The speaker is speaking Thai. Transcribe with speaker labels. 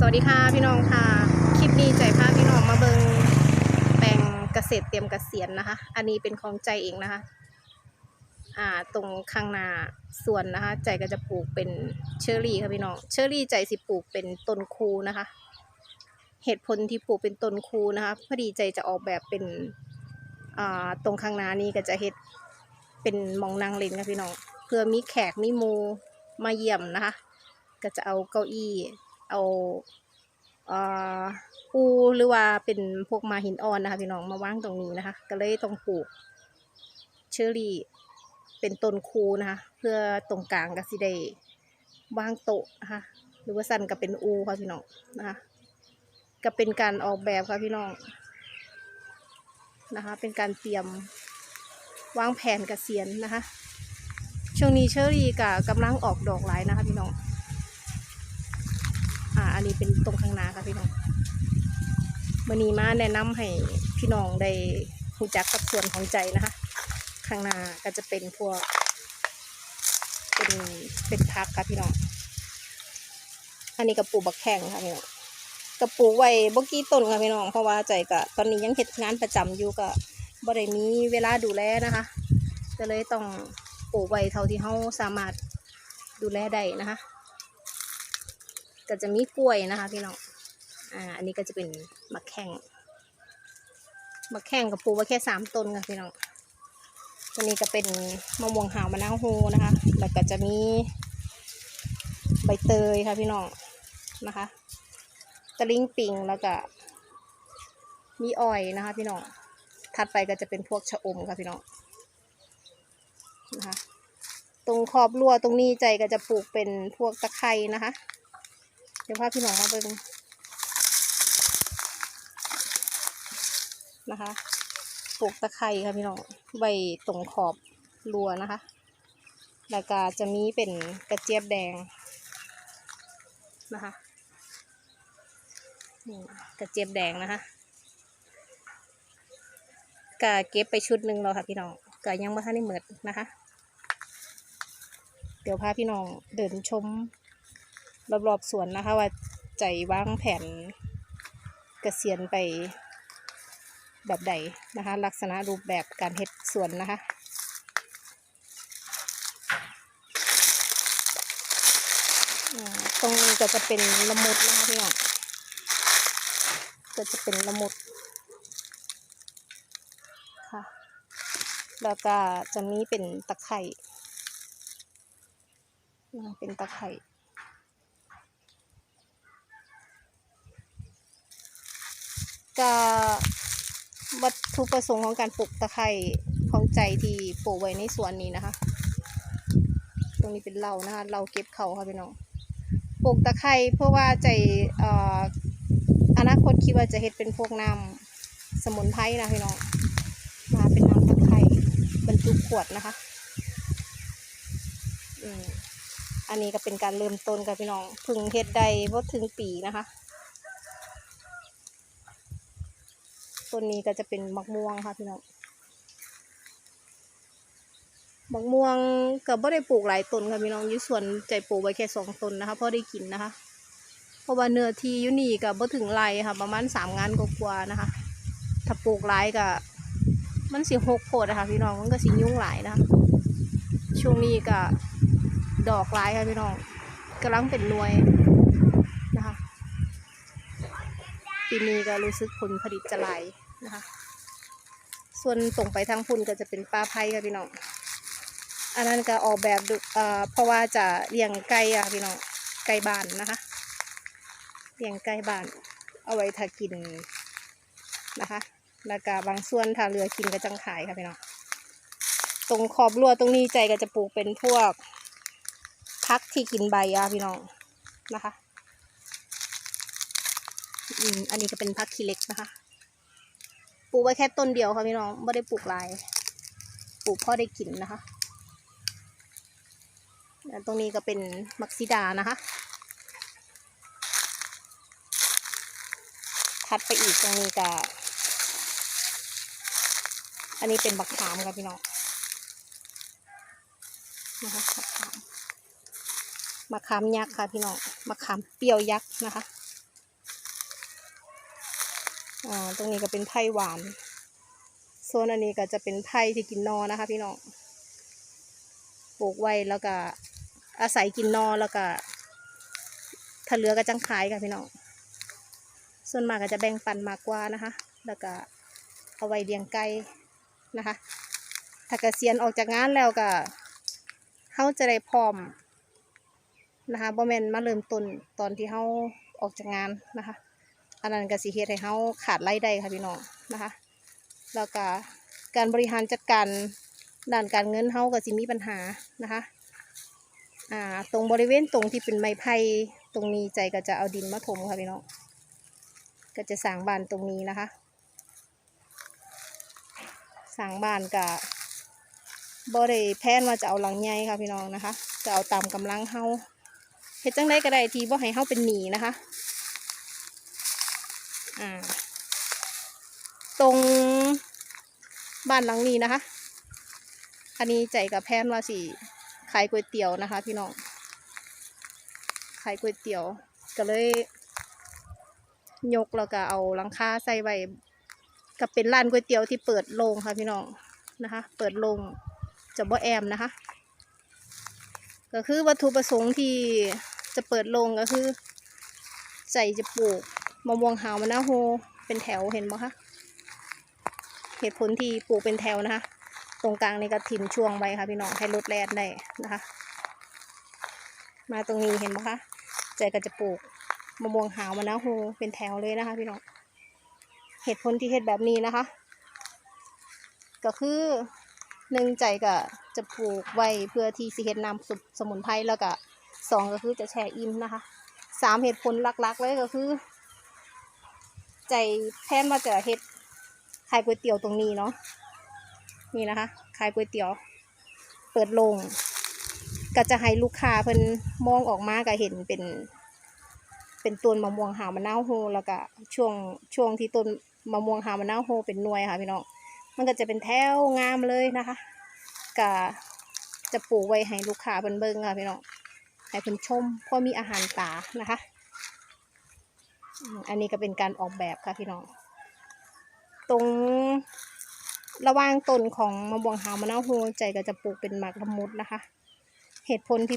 Speaker 1: สวัสดีค่ะพี่น้องค่ะ คลิปนี้ใจพาพี่น้องมาเบิงแปลงเกษตรเตรียมเกษียณนะคะ อันนี้เป็นของใจเองนะคะ อ่าตรงข้างหน้าสวนนะคะ ใจก็จะปลูกเป็นเชอร์รี่ค่ะพี่น้องเชอร์รี่ใจสิปลูกเป็นต้นคูนะคะ เหตุผลที่ปลูกเป็นต้นคูนะคะพอดีใจจะออกแบบเป็นอ่าตรงข้างหน้านี้ก็จะเฮ็ดเป็นมองนางเล่นค่ะพี่น้องเพื่อมีแขกมีมูมาเยี่ยมนะคะ ก็จะเอาเก้าอี้ เอาอูหรือว่าเป็นพวกมาหินอ่อนนะคะพี่น้องมาวางตรงนี้นะคะ ก็เลยต้องปลูกเชอรี่เป็นต้นคูนะคะ เพื่อตรงกลางก็สิได้วางโต๊ะนะคะหรือว่าสั้นก็เป็นอูค่ะพี่น้องนะคะก็เป็นการออกแบบค่ะพี่น้องนะคะ เป็นการเตรียมวางแผนเกษียณนะคะ ช่วงนี้เชอรี่ก็กำลังออกดอกหลายนะคะพี่น้อง อันนี้เป็นตรงข้างนาค่ะพี่น้องมื่อนี้มาแนะนำให้พี่น้องได้รู้จักกับส่วนของใจนะคะ ข้างนาก็จะเป็นพวก เป็นเป็นพักค่ะพี่น้อง อันนี้กระปูบักแข้งค่ะพี่น้องกระปูไว้บกี่ต้นค่ะพี่น้อง เพราะว่าใจก็ตอนนี้ยังเฮ็ดงานประจำอยู่ก็บ่ได้มีเวลาดูแลนะคะก็เลยต้องปลูกไว้เท่าที่เฮาสามารถดูแลได้นะคะ ก็จะมีกล้วยนะคะพี่น้องอ่าอันนี้ก็จะเป็นมะแข้งมะแข้งกับปลูกไว้แค่สามต้นค่ะพี่น้องตัวนี้ก็เป็นมะม่วงหาวมะนาวโฮนะคะ แล้วก็จะมีใบเตยค่ะพี่น้องนะคะ ตะลิงปิงแล้วก็มีอ้อยนะคะ พี่น้อง ถัดไปก็จะเป็นพวกชะอมค่ะพี่น้องนะคะ ตรงขอบรั้วตรงนี้ใจก็จะปลูกเป็นพวกตะไคร้นะคะ เดี๋ยวพาพี่น้องมาเบิ่งนะคะปลูกตะไคร้ค่ะพี่น้องใบตรงขอบรัวนะคะ แล้วก็จะมีเป็นกระเจี๊ยบแดงนะคะนี่กระเจี๊ยบแดงนะคะก็เก็บไปชุดหนึ่งแล้วค่ะพี่น้องก็ยังไม่ทันได้เหมิดนะคะ เดี๋ยวพาพี่น้องเดินชม รอบๆสวนนะคะ ว่าใจวางแผนเกษียณไปแบบใดนะคะ ลักษณะรูปแบบการเฮ็ดสวนนะคะตรงนี้ก็จะเป็นละมุดนะคะพี่น้องก็จะเป็นละมุดค่ะ แล้วก็จะมีเป็นตะไคร่เป็นตะไคร่ ก็วัตถุประสงค์ของการปลูกตะไคร่ของใจที่ปลูกไว้ในสวนนี้นะคะ ตรงนี้เป็นเรานะคะ เราเก็บเขาค่ะพี่น้อง ปลูกตะไคร่เพื่อว่าใจออนาคตคิดว่าจะเฮ็ดเป็นพวกน้ำสมุนไพรนะพี่น้อง มาเป็นน้ำตะไคร่บรรจุขวดนะคะ อืมอันนี้ก็เป็นการเริ่มต้นค่ะพี่น้อง พึ่งเฮ็ดได้บ่ถึงปีนะคะ ต้นนี้ก็จะเป็นมะม่วงค่ะพี่น้องมะม่วงก็บ่ได้ปลูกหลายต้นค่ะพี่น้องอยู่สวนใจปลูกไว้แค่สองต้นนะคะพอได้กินนะคะ เพราะว่าเนื้อที่อยู่นี่ก็บ่ถึงไรค่ะ ประมาณสามงานกว่าๆนะคะ ถ้าปลูกหลายก็มันสิหกโพดนะคะพี่น้องมันก็สิยุ่งหลายนะคะช่วงนี้ก็ดอกหลายค่ะพี่น้องกำลังเป็นหน่วยนะคะปีนี้ก็รู้สึกผลผลิตจะไหลาย นะคะ ส่วนตรงไปทางพุ่นก็จะเป็นปลาไผ่ค่ะพี่น้อง อันนั้นก็ออกแบบดูเอ่อเพราะว่าจะเลี้ยงไก่อะพี่น้องไก่บ้านนะคะเลี้ยงไก่บ้าน เอาไว้ถ้ากินนะคะแล้วก็บางส่วนถ้าเรือกินก็จังขายค่ะพี่น้องตรงขอบรั้วตรงนี้ใจก็จะปลูกเป็นพวกพักที่กินใบอะพี่น้องนะคะ อืม อันนี้ก็เป็นพักขี้เล็กนะคะ ลูกไว้แค่ต้นเดียวค่ะพี่น้องไม่ได้ปลูกลายปลูกพ่อได้กินนะคะตรงนี้ก็เป็นมักซิดานะคะ ถัดไปอีกตรงนี้ก็อันนี้เป็นบักขามค่ะพี่น้องนะคะมะขามมะขามยักษ์ค่ะพี่น้องมะขามเปรี้ยวยักษ์นะคะ อ่าตรงนี้ก็เป็นไผ่หวานโซนอันนี้ก็จะเป็นไผ่ที่กินนอนะคะ พี่น้องปลูกไว้แล้วก็อาศัยกินนอแล้วก็ถ้าเหลือก็จังขายค่ะพี่น้องส่วนมากก็จะแบ่งปันมากกว่านะคะ แล้วก็เอาไว้เลี้ยงไก่นะคะ ถ้าเกษียณออกจากงานแล้วก็เขาจะได้พร้อมนะคะบ่แมนมาเริ่มต้นตอนที่เขาออกจากงานนะคะ อันนั้นก็สิเฮ็ดให้เขาขาดรายได้ค่ะพี่น้องนะคะ แล้วก็การบริหารจัดการด้านการเงินเขาก็สิมีปัญหานะคะอ่าตรงบริเวณตรงที่เป็นไม้ไผ่ตรงนี้ใจก็จะเอาดินมาถมค่ะพี่น้องก็จะสร้างบ้านตรงนี้นะคะสร้างบ้านกับบ่ได้แพนว่าจะเอาหลังใหญ่ค่ะพี่น้องนะคะ จะเอาตามกำลังเฮาเฮ็ดจังไดก็ได้ที่บ่ให้เฮาเป็นหนีนะคะ อ่า ตรงบ้านหลังนี้นะคะ อันนี้ใจกับแพนว่าสิขายก๋วยเตี๋ยวนะคะ พี่น้อง ขายก๋วยเตี๋ยว ก็เลยยกแล้วก็เอาหลังคาใส่ไว้ก็เป็นร้านก๋วยเตี๋ยวที่เปิดโล่งค่ะพี่น้องนะคะ เปิดโล่งจะบ่แอมนะคะ ก็คือวัตถุประสงค์ที่จะเปิดโรงก็คือใจจะปลูก มะม่วงหาวมะนาวโฮเป็นแถวเห็นไหมคะเหตุผลที่ปลูกเป็นแถวนะคะ ตรงกลางนี่ก็ถิ่มช่วงไว้ค่ะพี่น้องให้รถแล่นได้นะคะ มาตรงนี้เห็นไหมคะใจก็จะปลูกมะม่วงหาวมะนาวโฮเป็นแถวเลยนะคะ พี่น้องเหตุผลที่เฮ็ดแบบนี้นะคะ ก็คือหนึ่งใจก็จะปลูกไว้เพื่อที่สิเฮ็ดน้ำซุสมุนไพรแล้วก็สองก็คือจะแช่อิ่มนะคะสามเหตุผลหลักๆเลยก็คือ ใจแพนว่าจะเฮ็ดขายก๋วยเตี๋ยวตรงนี้เนาะนี่นะคะขายก๋วยเตี๋ยว เปิดโรงก็จะให้ลูกค้าเพิ่นมองออกมาก็เห็นเป็น เป็นต้นมะม่วงหาวมะนาวโฮแล้วก็ช่วงช่วงที่ต้นมะม่วงหาวมะนาวโฮเป็นหน่วยค่ะพี่น้องมันก็จะเป็นแถวงามเลยนะคะกะจะปลูกไว้ให้ลูกค้าเพิ่นเบิ่งค่ะพี่น้องให้เพิ่นชมเพราะมีอาหารป่านะคะ อันนี้ก็เป็นการออกแบบค่ะพี่น้อง ตรงระหว่างต้นของมะม่วงหาวมะนาวโฮใจก็จะปลูกเป็นหมากละมุดนะคะ เหตุผลที่